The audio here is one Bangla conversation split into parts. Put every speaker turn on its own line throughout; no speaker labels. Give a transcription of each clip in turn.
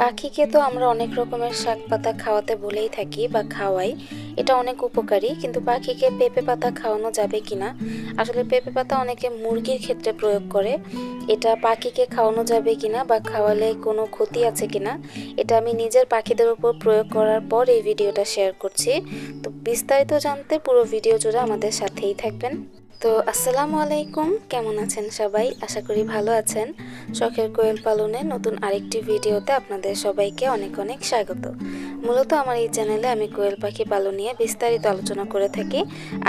পাখিকে তো আমরা অনেক রকমের শাক পাতা খাওয়াতে বলেই থাকি বা খাওয়াই। এটা অনেক উপকারী, কিন্তু পাখিকে পেঁপে পাতা খাওয়ানো যাবে কিনা? আসলে পেঁপে পাতা অনেকে মুরগির ক্ষেত্রে প্রয়োগ করে। এটা পাখিকে খাওয়ানো যাবে কি না বা খাওয়ালে কোনো ক্ষতি আছে কিনা, এটা আমি নিজের পাখিদের উপর প্রয়োগ করার পর এই ভিডিওটা শেয়ার করছি। তো বিস্তারিত জানতে পুরো ভিডিও জুড়ে আমাদের সাথেই থাকবেন। তো আসসালামু আলাইকুম, কেমন আছেন সবাই? আশা করি ভালো আছেন। শখের কোয়েল পালনে নতুন আরেকটি ভিডিওতে আপনাদের সবাইকে অনেক অনেক স্বাগত। মূলত আমার এই চ্যানেলে আমি কোয়েল পাখি পালন নিয়ে বিস্তারিত আলোচনা করে থাকি।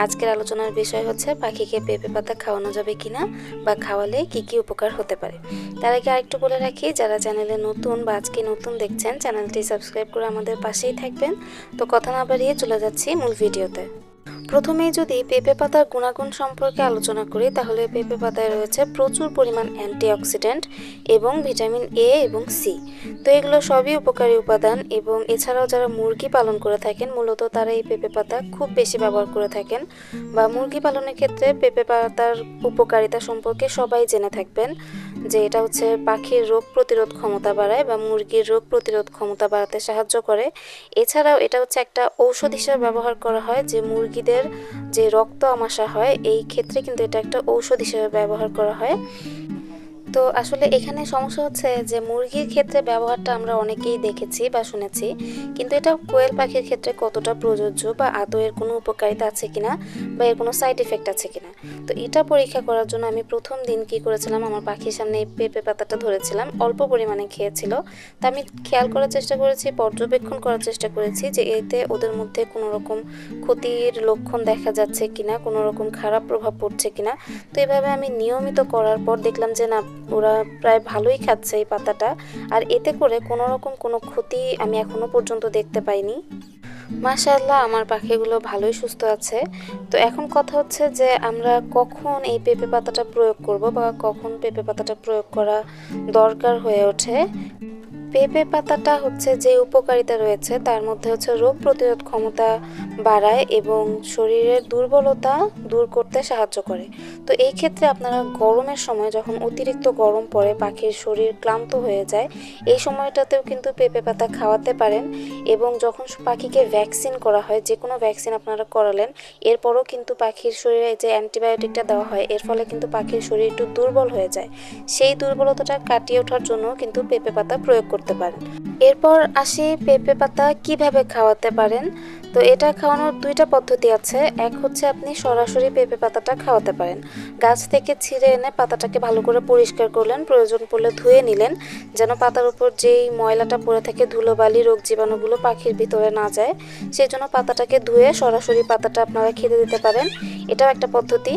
আজকের আলোচনার বিষয় হচ্ছে, পাখিকে পেঁপে পাতা খাওয়ানো যাবে কিনা বা খাওয়ালে কি কি উপকার হতে পারে? তার আগে আরেকটু বলে রাখি, যারা চ্যানেলে নতুন বা আজকে নতুন দেখছেন, চ্যানেলটি সাবস্ক্রাইব করে আমাদের পাশেই থাকবেন। তো কথা না বাড়িয়ে চলে যাচ্ছি মূল ভিডিওতে। প্রথমেই যদি পেঁপে পাতার গুণাগুণ সম্পর্কে আলোচনা করি, তাহলে পেঁপে পাতায় রয়েছে প্রচুর পরিমাণ অ্যান্টিঅক্সিডেন্ট এবং ভিটামিন এ এবং সি তো এগুলো সবই উপকারী উপাদান এবং এছাড়াও যারা মুরগি পালন করে থাকেন, মূলত তারা এই পেঁপে পাতা খুব বেশি ব্যবহার করে থাকেন বা মুরগি পালনের ক্ষেত্রে পেঁপে পাতার উপকারিতা সম্পর্কে সবাই জেনে থাকবেন। যে এটা হচ্ছে পাখির রোগ প্রতিরোধ ক্ষমতা বাড়ায় বা মুরগির রোগ প্রতিরোধ ক্ষমতা বাড়াতে সাহায্য করে। এছাড়াও এটা হচ্ছে একটা ঔষধ হিসেবে ব্যবহার করা হয় যে মুরগিদের যে রক্ত আমাশা হয়, এই ক্ষেত্রে কিন্তু এটা একটা ঔষধ হিসেবে ব্যবহার করা হয়। তো আসলে এখানে সমস্যা হচ্ছে যে মুরগির ক্ষেত্রে ব্যবহারটা আমরা অনেকেই দেখেছি বা শুনেছি, কিন্তু এটা কোয়েল পাখির ক্ষেত্রে কতটা প্রযোজ্য বা আদৌ এর কোনো উপকারিতা আছে কিনা বা এর কোনো সাইড এফেক্ট আছে কিনা? তো এটা পরীক্ষা করার জন্য আমি প্রথম দিন কি করেছিলাম, আমার পাখির সামনে এই পেঁপে পাতাটা ধরেছিলাম, অল্প পরিমাণে খেয়েছিল। তা আমি খেয়াল করার চেষ্টা করেছি, পর্যবেক্ষণ করার চেষ্টা করেছি যে এতে ওদের মধ্যে কোনো রকম ক্ষতির লক্ষণ দেখা যাচ্ছে কিনা, কোনো রকম খারাপ প্রভাব পড়ছে কিনা। তো এভাবে আমি নিয়মিত করার পর দেখলাম যে না ওরা প্রায় ভালোই খাচ্ছে এই পাতাটা। আর এতে করে কোনো রকম কোনো ক্ষতি আমি এখনও পর্যন্ত দেখতে পাইনি। মাশাআল্লাহ, আমার পাখিগুলো ভালোই সুস্থ আছে। তো এখন কথা হচ্ছে যে আমরা কখন এই পেঁপে পাতাটা প্রয়োগ করব বা কখন পেঁপে পাতাটা প্রয়োগ করা দরকার হয়ে ওঠে। পেঁপে পাতাটা হচ্ছে যে উপকারিতা রয়েছে, তার মধ্যে হচ্ছে রোগ প্রতিরোধ ক্ষমতা বাড়ায় এবং শরীরের দুর্বলতা দূর করতে সাহায্য করে। তো এই ক্ষেত্রে আপনারা গরমের সময় যখন অতিরিক্ত গরম পড়ে, পাখির শরীর ক্লান্ত হয়ে যায়, এই সময়টাতেও কিন্তু পেঁপে পাতা খাওয়াতে পারেন এবং যখন পাখিকে ভ্যাকসিন করা হয় যে কোনো ভ্যাকসিন আপনারা করালেন, এরপরও কিন্তু পাখির শরীরে যে অ্যান্টিবায়োটিকটা দেওয়া হয়, এর ফলে কিন্তু পাখির শরীর একটু দুর্বল হয়ে যায়। সেই দুর্বলতাটা কাটিয়ে ওঠার জন্য কিন্তু পেঁপে পাতা প্রয়োগ করতে পারেন। এরপর আসি পেঁপে পাতা কীভাবে খাওয়াতে পারেন? তো এটা খাওয়ানোর দুইটা পদ্ধতি আছে। এক হচ্ছে আপনি সরাসরি পেঁপে পাতাটা খাওয়াতে পারেন। গাছ থেকে ছিঁড়ে এনে পাতাটাকে ভালো করে পরিষ্কার করলেন, প্রয়োজন পড়লে ধুয়ে নিলেন, যেন পাতার উপর যেই ময়লাটা পড়ে থাকে, ধুলোবালি, রোগ জীবাণুগুলো পাখির ভিতরে না যায় সেই জন্য পাতাটাকে ধুয়ে সরাসরি পাতাটা আপনারা খেতে দিতে পারেন। এটাও একটা পদ্ধতি।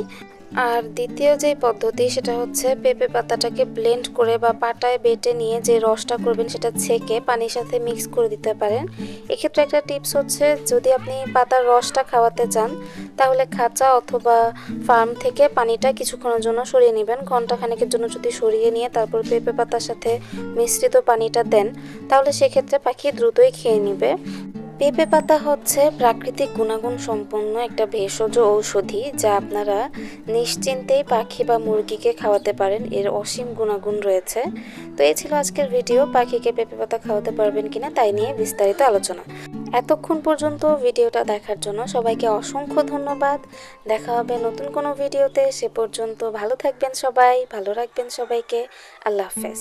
আর দ্বিতীয় যে পদ্ধতি, সেটা হচ্ছে পেঁপে পাতাটাকে ব্লেন্ড করে বা পাটায় বেটে নিয়ে যে রসটা করবেন, সেটা ছেঁকে পানির সাথে মিক্স করে দিতে পারেন। এক্ষেত্রে একটা টিপস হচ্ছে, যদি আপনি পাতার রসটা খাওয়াতে চান, তাহলে খাঁচা অথবা ফার্ম থেকে পানিটা কিছুক্ষণের জন্য সরিয়ে নেবেন। ঘণ্টা খানেকের জন্য যদি সরিয়ে নিয়ে তারপর পেঁপে পাতার সাথে মিশ্রিত পানিটা দেন, তাহলে সেক্ষেত্রে পাখি দ্রুতই খেয়ে নেবে। পেঁপে পাতা হচ্ছে প্রাকৃতিক গুণাগুণ সম্পন্ন একটা ভেষজ ঔষধি যা আপনারা নিশ্চিন্তেই পাখি বা মুরগিকে খাওয়াতে পারেন। এর অসীম গুণাগুণ রয়েছে। তো এই ছিল আজকের ভিডিও। পাখিকে পেঁপে পাতা খাওয়াতে পারবেন কিনা তাই নিয়ে বিস্তারিত আলোচনা। এতক্ষণ পর্যন্ত ভিডিওটা দেখার জন্য সবাইকে অসংখ্য ধন্যবাদ। দেখা হবে নতুন কোনো ভিডিওতে। সে পর্যন্ত ভালো থাকবেন সবাই, ভালো রাখবেন সবাইকে। আল্লাহ হাফেজ।